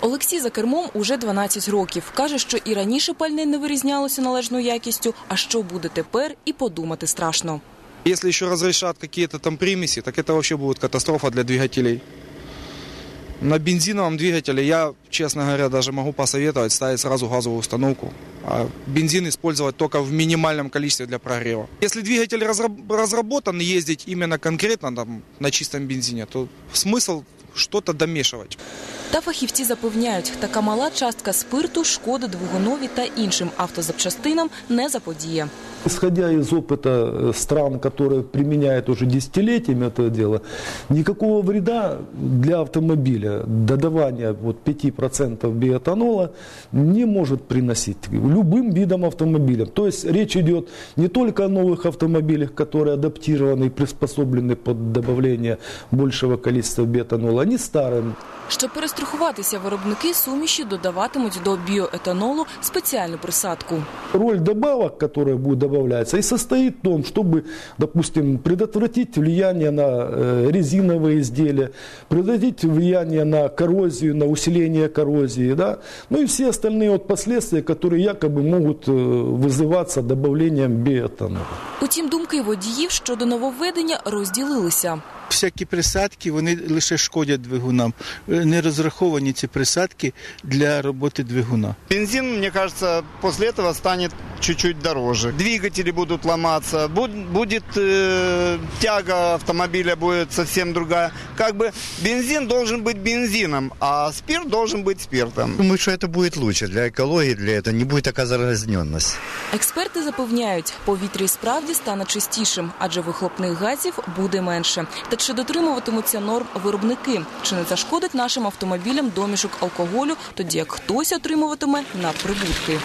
Олексій за кермом уже 12 років. Каже, що і раніше пальне не вирізнялося належною якістю, а що буде тепер, і подумати страшно. Если еще разрешат какие-то там примеси, так это вообще будет катастрофа для двигателей. На бензиновом двигателе я, честно говоря, даже могу посоветовать ставить сразу газовую установку. А бензин использовать только в минимальном количестве для прогрева. Если двигатель разраб- разработан ездить именно конкретно там, на чистом бензине, то смысл что-то. Та фахівці запевняють, така мала частка спирту шкоди двигунові та іншим автозапчастинам не заподіє. Исходя из опыта э, стран, которые применяют уже десятилетиями это дело, никакого вреда для автомобиля додавание вот 5% биоэтанола не может приносить любым видом автомобиля. То есть речь идет не только о новых автомобилях, которые адаптированы и приспособлены под добавление большего количества биоэтанола, они старым. Щоб перестрахуватися, виробники суміші додаватимуть до біоетанолу спеціальну присадку. Роль добавок, которая будет добавляться, и состоит в том, чтобы, допустим, предотвратить влияние на э, резиновые изделия, предотвратить влияние на коррозию, на усиление коррозии, да, ну и все остальные вот последствия, которые якобы могут э, вызываться добавлением биоэтанола. Утім, думки водіїв щодо нововведення розділилися. Всякі присадки вони лише шкодять двигунам. Е, Не розраховані ці присадки для роботи двигуна. Бензин, мені кажется, після цього станет чуть-чуть дороже. Двигатели будут ломаться, буд- будет э, тяга автомобиля будет совсем другая. Как бы бензин должен быть бензином, а спирт должен быть спиртом. Думаю, что это будет лучше для экологии, для этого не будет такая заразненность. Експерти запевняють, повітря і справді стане чистішим, адже вихлопних газів буде менше. Та чи дотримуватимуться норм виробники? Чи не зашкодить нашим автомобілям домішок алкоголю, тоді як хтось отримуватиме надприбутки?